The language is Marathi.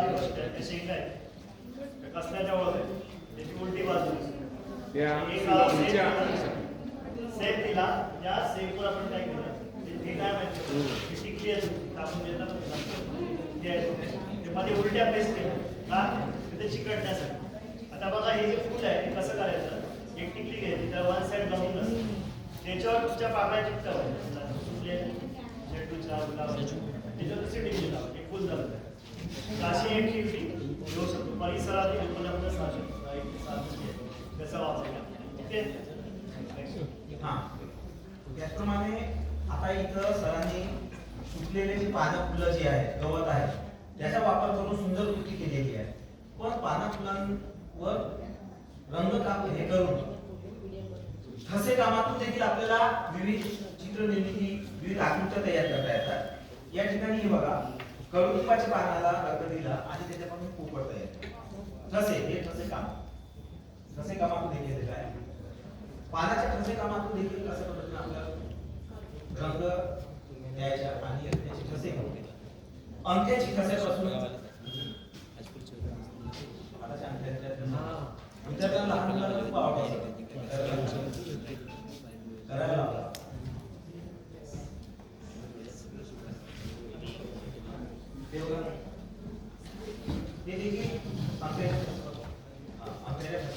साधी गोष्ट आहे ते शेंगा आहे त्या कसल्याच्या ओळख आहे? त्याची उलटी बाजू सेफ दिला या सेफवर आपण काय केलं ते ते काय माहिती ती टिकली आहे ती कापून देतात ना, ते आहे. ते मध्ये उलट्या पेस्ट केल्या. का तिथे चिकटण्यासाठी आता बघा हे जे फुल आहे ते कसं करायचं? एक टिकली घ्यायची त्याला वन साईड लावून त्याच्यावर तुमच्या पाकळ्या चिकटावं. दुसरी टिकली लावा एक फुल शकतो परिसरात उपलब्ध साधन त्याचा वापर ओके? हा. त्याचप्रमाणे आता इथं सरांनी सुटलेले जे पानं फुलं जी आहेत गवत आहे त्याचा वापर करून सुंदर कृती केलेली आहे. पण पाना फुलांवर रंग काप हे करून ठसे कामातून देखील आपल्याला विविध चित्र निर्मिती विविध आकृत्या तयार करता येतात. या ठिकाणी बघा कडुलिंबाच्या पानाला रंग दिला आणि त्याच्यापासून पोपट तयार ठसे हे ठसे काम. ठसे कामातून देखील केलेलं आहे पानाच्या ठसे कामातून देखील कसं पद्धतीने आपल्याला रंग द्यायच्या आणि त्याचे ठसे ठस्यापासून हाताच्या अंगठ्यातल्या विद्यार्थ्यांना लहान मुलांना खूप आवडतं करायला लावला. ते 앞에 앞에